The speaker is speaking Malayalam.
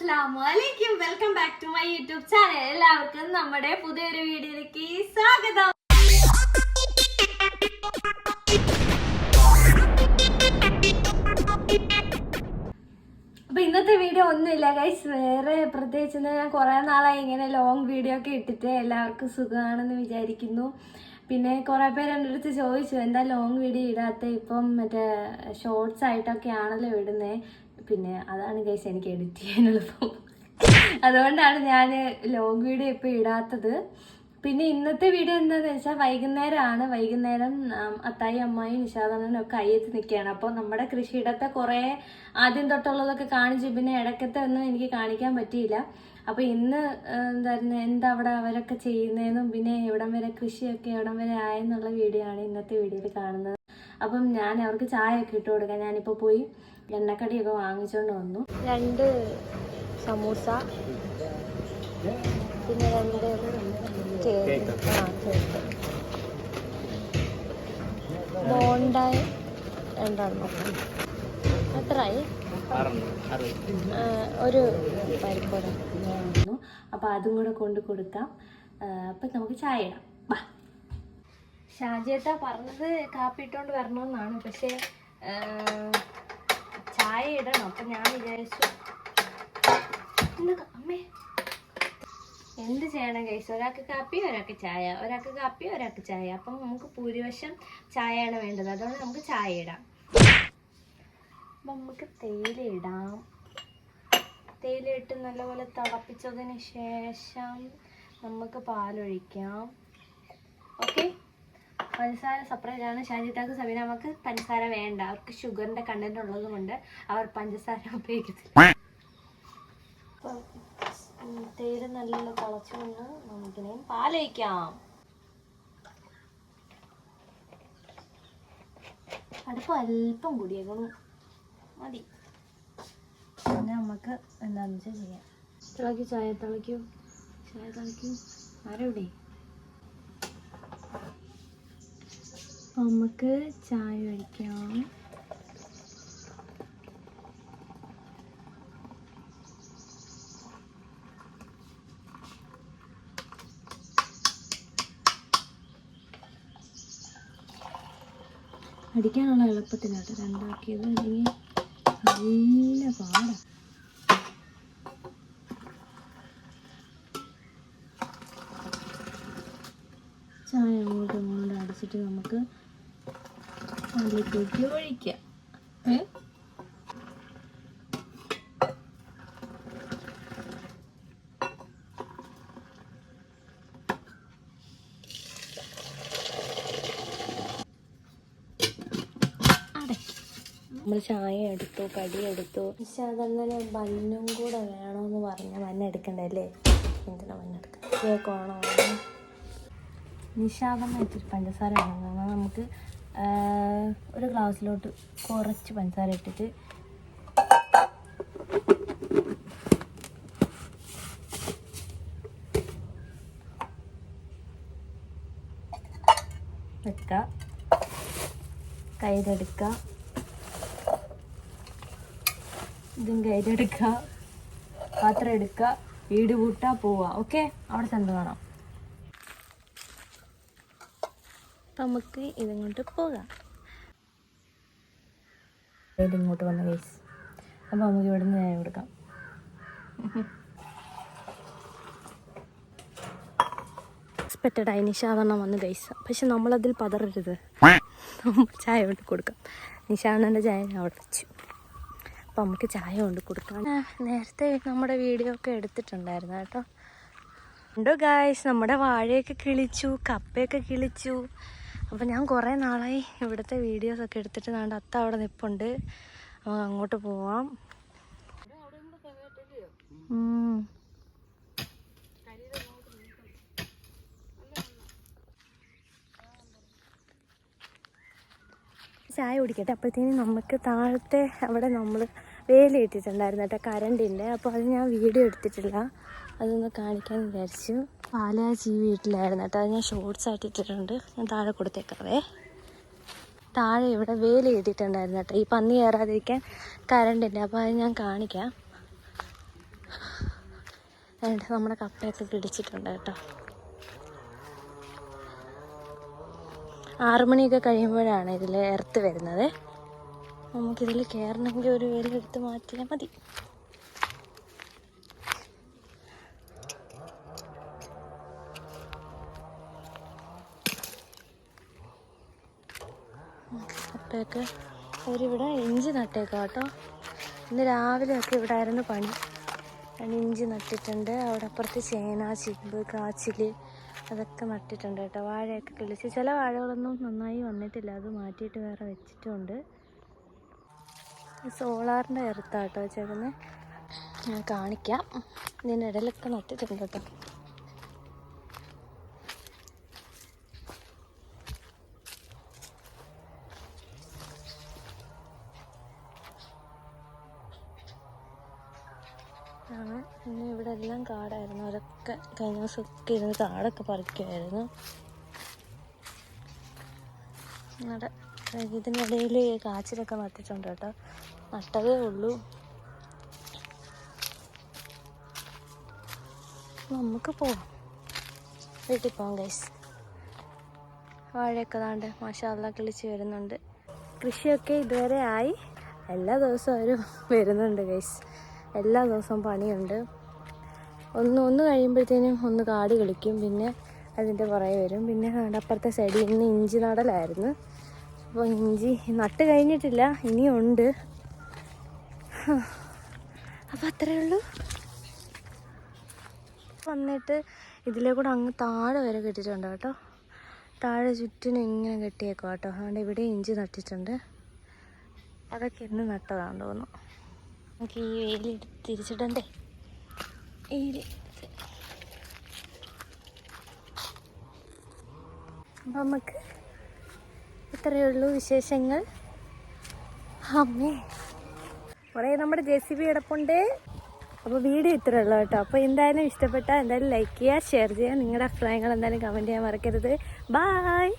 അസ്സലാമലൈക്കും welcome back to my YouTube channel എല്ലാവർക്കും നമ്മുടെ പുതിയൊരു വീഡിയോയിലേക്ക് സ്വാഗതം. അപ്പൊ ഇന്നത്തെ വീഡിയോ ഒന്നുമില്ല ഗൈസ് വേറെ പ്രത്യേകിച്ച് ഞാൻ കുറെ നാളായി ഇങ്ങനെ ലോങ് വീഡിയോ ഒക്കെ ഇട്ടിട്ട് എല്ലാവർക്കും സുഖമാണെന്ന് വിചാരിക്കുന്നു. പിന്നെ കുറെ പേര് എന്റെ അടുത്ത് ചോദിച്ചു എന്താ ലോങ് വീഡിയോ ഇടാത്ത? ഇപ്പം മറ്റേ ഷോർട്സ് ആയിട്ടൊക്കെ ആണല്ലോ ഇടുന്നേ. പിന്നെ അതാണ് ഗൈസ് എനിക്ക് എഡിറ്റ് ചെയ്യാനെളുപ്പം അതുകൊണ്ടാണ് ഞാൻ ലോങ് വീഡിയോ ഇപ്പോൾ ഇടാത്തത്. പിന്നെ ഇന്നത്തെ വീഡിയോ എന്താണെന്ന് വെച്ചാൽ വൈകുന്നേരമാണ് വൈകുന്നേരം അത്തായി അമ്മായി നിഷാദനും ഒക്കെ അയ്യത്ത് നിൽക്കുകയാണ്. അപ്പോൾ നമ്മുടെ കൃഷിയിടത്തെ കുറേ ആദ്യം തൊട്ടുള്ളതൊക്കെ കാണിച്ചു പിന്നെ ഇടയ്ക്കത്തെ ഒന്നും എനിക്ക് കാണിക്കാൻ പറ്റിയില്ല. അപ്പോൾ ഇന്ന് എന്തായിരുന്നു എന്താ അവിടെ അവരൊക്കെ ചെയ്യുന്നതെന്നും പിന്നെ എവിടം വരെ കൃഷിയൊക്കെ എവിടം വരെ ആയെന്നുള്ള വീഡിയോ ആണ് ഇന്നത്തെ വീഡിയോയിൽ കാണുന്നത്. അപ്പം ഞാൻ അവർക്ക് ചായ ഒക്കെ ഇട്ട് കൊടുക്കാൻ ഞാനിപ്പോൾ പോയി എണ്ണക്കടിയൊക്കെ വാങ്ങിച്ചുകൊണ്ട് വന്നു. രണ്ട് സമൂസ പിന്നെ രണ്ട് കേക്ക് ആ കേക്ക് ബോണ്ടായി രണ്ടെണ്ണം എത്രയായി ആ, ഒരു പരിപ്പോടെ അപ്പോൾ അതും കൂടെ കൊണ്ട് കൊടുക്കാം. അപ്പം നമുക്ക് ചായ ഇടാം. ബാ ഷാജിയേട്ടാ പറഞ്ഞത് കാപ്പി ഇട്ടുകൊണ്ട് വരണമെന്നാണ്. പക്ഷേ ചായ ഇടണം. അപ്പം ഞാൻ വിചാരിച്ചു അമ്മേ എന്ത് ചെയ്യണം കൈസ് ഒരാൾക്ക് കാപ്പി ഒരാൾക്ക് ചായ. ഒരാൾക്ക് കാപ്പി ഒരാൾക്ക് ചായ. അപ്പം നമുക്ക് ഭൂരിവശം ചായയാണ് വേണ്ടത്. അതുകൊണ്ട് നമുക്ക് ചായ ഇടാം. അപ്പം നമുക്ക് തേയില ഇടാം. ഇട്ട് നല്ലപോലെ തിളപ്പിച്ചതിന് ശേഷം നമുക്ക് പാലൊഴിക്കാം. ഓക്കെ? പഞ്ചസാര സെപ്പറേറ്റ് ആണ്. ഷാജിത്താക്ക് സബീന നമുക്ക് പഞ്ചസാര വേണ്ട. അവർക്ക് ഷുഗറിന്റെ കണ്ടന്റ് ഉള്ളത് കൊണ്ട് അവർ പഞ്ചസാര ഉപയോഗിക്കത്തില്ല. തേര് നല്ല തേയില നല്ല തിളച്ചുകൊണ്ട് നമുക്കിനെ പാലൊഴിക്കാം അടുപ്പ് അല്പം കൂടിയേക്കണം. മതി. പിന്നെ നമുക്ക് എന്താണെന്ന് വെച്ചാൽ ചെയ്യാം. തിളക്കി ചായ തിളക്കൂ ചായ തിളക്കൂ ആരെവിടെ? നമുക്ക് ചായ കഴിക്കാം. അടിക്കാനുള്ള എളുപ്പത്തിനാട്ടോ രണ്ടാക്കിയത്. അല്ലെങ്കിൽ നല്ല പാടാ. ചായ അടിച്ചിട്ട് നമുക്ക് അതിലേക്ക് ഒഴിക്കാം? നമ്മൾ ചായ എടുത്തു കടി എടുത്തു. പക്ഷെ അതങ്ങനെ മഞ്ഞും കൂടെ വേണമെന്ന് പറഞ്ഞ മഞ്ഞ എടുക്കണ്ടല്ലേ എന്തിനാ മഞ്ഞ വേണോ? നിഷാദം വെച്ചിട്ട് പഞ്ചസാര വേണം കാരണം നമുക്ക് ഒരു ഗ്ലാസ്സിലോട്ട് കുറച്ച് പഞ്ചസാര ഇട്ടിട്ട് വെക്കുക കയ്യിലെടുക്കുക ഇതും കയ്യിലെടുക്കുക പാത്രം എടുക്കുക വീട് കൂട്ടാ പോവുക ഓക്കെ? അവിടെ ചെന്ന് കാണാം അപ്പം നമുക്ക് ഇതിങ്ങോട്ട് പോകാം. ഇതിങ്ങോട്ട് വന്ന കേസ് അപ്പോൾ നമുക്ക് ഇവിടെ നിന്ന് ഞാൻ കൊടുക്കാം. എക്സ്പെക്റ്റഡ് ആയി നിശാദണ്ണം വന്ന് ഗൈസ് പക്ഷെ നമ്മളതിൽ പതറരുത്. നമ്മൾ ചായ കൊണ്ട് കൊടുക്കാം. നിശാദണ്ണന്റെ ചായ ഞാൻ അവിടെ വെച്ചു. അപ്പം നമുക്ക് ചായ കൊണ്ട് കൊടുക്കാം. നേരത്തെ നമ്മുടെ വീഡിയോ ഒക്കെ എടുത്തിട്ടുണ്ടായിരുന്നു കേട്ടോ. ഉണ്ടോ ഗായ്സ് നമ്മുടെ വാഴയൊക്കെ കിളിച്ചു കപ്പയൊക്കെ കിളിച്ചു. അപ്പം ഞാൻ കുറേ നാളായി ഇവിടുത്തെ വീഡിയോസൊക്കെ എടുത്തിട്ട് നാണ്ട് അത്ത അവിടെ നിപ്പുണ്ട്. നമുക്ക് അങ്ങോട്ട് പോവാം. ചായ കുടിക്കട്ടെ. അപ്പോഴത്തേനും നമുക്ക് താഴത്തെ അവിടെ നമ്മൾ വേലി ഇട്ടിട്ടുണ്ടായിരുന്നു കേട്ടോ കറണ്ടിന്റെ അപ്പോൾ അത് ഞാൻ വീഡിയോ എടുത്തിട്ടില്ല. അതൊന്ന് കാണിക്കാൻ വിചാരിച്ചു. ഈ വീട്ടിലായിരുന്നു കേട്ടോ. അത് ഞാൻ ഷോർട്സ് ആയിട്ട് ഇട്ടിട്ടുണ്ട്. ഞാൻ താഴെ കൊടുത്തേക്കാവേ. താഴെ ഇവിടെ വേലി ഇട്ടിട്ടുണ്ടായിരുന്നു കേട്ടോ. ഈ പന്നി കയറാതിരിക്കാൻ കരണ്ടില്ല അപ്പോൾ അത് ഞാൻ കാണിക്കാം. നമ്മുടെ കപ്പയൊക്കെ പിടിച്ചിട്ടുണ്ട് കേട്ടോ. ആറുമണിയൊക്കെ കഴിയുമ്പോഴാണ് ഇതിൽ എർത്ത് വരുന്നത്. നമുക്കിതിൽ കയറണമെങ്കിൽ ഒരു വേലെടുത്ത് മാറ്റിയാൽ മതി. കപ്പയൊക്കെ അവരിവിടെ ഇഞ്ചി നട്ടേക്കാം കേട്ടോ. ഇന്ന് രാവിലെയൊക്കെ ഇവിടെ ആയിരുന്നു പണി. ഇഞ്ചി നട്ടിട്ടുണ്ട്. അവിടെ അപ്പുറത്ത് ചേന ചിമ്പ് കാച്ചിൽ അതൊക്കെ നട്ടിട്ടുണ്ട് കേട്ടോ. വാഴയൊക്കെ കിളിച്ച്. ചില വാഴകളൊന്നും നന്നായി വന്നിട്ടില്ല. അത് മാറ്റിയിട്ട് വേറെ വെച്ചിട്ടുണ്ട്. സോളാറിന്റെ എറുത്താട്ടോ ചേട്ടന്. ഞാൻ കാണിക്കാം. ഇതിനിടയിലൊക്കെ നട്ടിട്ടുണ്ട് കേട്ടോ. ആണ്. പിന്നെ ഇവിടെ എല്ലാം കാടായിരുന്നു. അവരൊക്കെ കഴിഞ്ഞ ദിവസമൊക്കെ ഇരുന്ന് കാടൊക്കെ പറിക്കുമായിരുന്നു ഇതിനിടയിൽ കാച്ചിലൊക്കെ നട്ടിട്ടുണ്ട് കേട്ടോ. നട്ടതേ ഉള്ളൂ. നമുക്ക് പോവാം വീട്ടിൽ പോവാം ഗൈസ് വാഴയൊക്കെ താണ്ട് മാഷാല്ല കിളിച്ച് വരുന്നുണ്ട്. കൃഷിയൊക്കെ ഇതുവരെ ആയി. എല്ലാ ദിവസവും അവർ വരുന്നുണ്ട് ഗൈസ് എല്ലാ ദിവസവും പണിയുണ്ട്. ഒന്ന് ഒന്ന് കഴിയുമ്പോഴത്തേനും ഒന്ന് കാട് കളിക്കും. പിന്നെ അതിന്റെ പുറകെ വരും. പിന്നെ അപ്പുറത്തെ സൈഡിൽ ഇന്ന് ഇഞ്ചി നടലായിരുന്നു. അപ്പോൾ ഇഞ്ചി നട്ട് കഴിഞ്ഞിട്ടില്ല. ഇനിയുണ്ട്. അപ്പം അത്രയേ ഉള്ളൂ. വന്നിട്ട് ഇതിലെ കൂടെ അങ്ങ് താഴെ വരെ കെട്ടിയിട്ടുണ്ട് കേട്ടോ. താഴെ ചുറ്റിനും ഇങ്ങനെ കെട്ടിയേക്കും കേട്ടോ. അതുകൊണ്ട് ഇവിടെ ഇഞ്ചി നട്ടിട്ടുണ്ട്. അതൊക്കെ ഇന്ന് നട്ടതാണെന്ന് തോന്നുന്നു. നമുക്ക് ഈ വേലി തിരിച്ചിടണ്ടേ? വെയിൽ. അപ്പം നമുക്ക് ഇത്രയേ ഉള്ളൂ വിശേഷങ്ങൾ. അമ്മേ. കുറേ നമ്മുടെ ജെ സി ബി കിടപ്പുണ്ട്. അപ്പോൾ വീഡിയോ ഇത്രേ ഉള്ളൂ കേട്ടോ. അപ്പോൾ എന്തായാലും ഇഷ്ടപ്പെട്ടാൽ എന്തായാലും ലൈക്ക് ചെയ്യുക ഷെയർ ചെയ്യുക നിങ്ങളുടെ അഭിപ്രായങ്ങൾ എന്തായാലും കമന്റ് ചെയ്യാൻ മറക്കരുത്. ബായ്